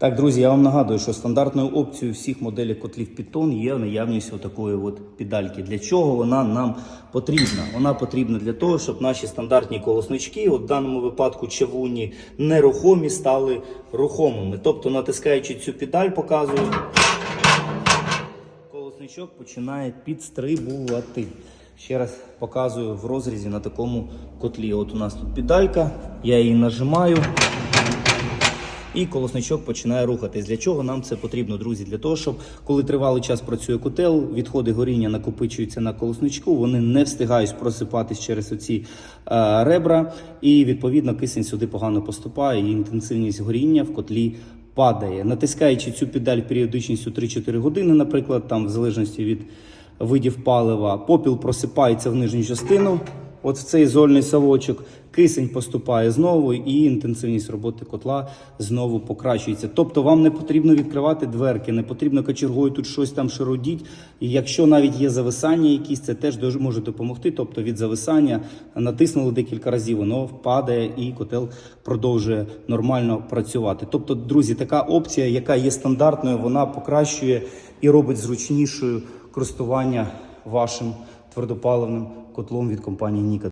Так, друзі, я вам нагадую, що стандартною опцією всіх моделей котлів Python є наявність отакої от педальки. Для чого вона нам потрібна? Вона потрібна для того, щоб наші стандартні колоснички, от в даному випадку чавунні, нерухомі стали рухомими. Тобто, натискаючи цю педаль, показую, колосничок починає підстрибувати. Ще раз показую в розрізі на такому котлі. От у нас тут педалька, я її нажимаю. І колосничок починає рухатись. Для чого нам це потрібно, друзі? Для того, щоб коли тривалий час працює котел, відходи горіння накопичуються на колосничку, вони не встигають просипатись через оці е, ребра, і відповідно кисень сюди погано поступає, і інтенсивність горіння в котлі падає. Натискаючи цю педаль періодичністю 3-4 години, наприклад, там в залежності від видів палива, попіл просипається в нижню частину. От в цей зольний совочок кисень поступає знову, і інтенсивність роботи котла знову покращується. Тобто вам не потрібно відкривати дверки, не потрібно кочергою тут щось там широдіть. І якщо навіть є зависання якісь, це теж може допомогти. Тобто від зависання натиснули декілька разів, воно впадає і котел продовжує нормально працювати. Тобто, друзі, така опція, яка є стандартною, вона покращує і робить зручнішою користування вашим твердопаливним котлом від компанії Ніка.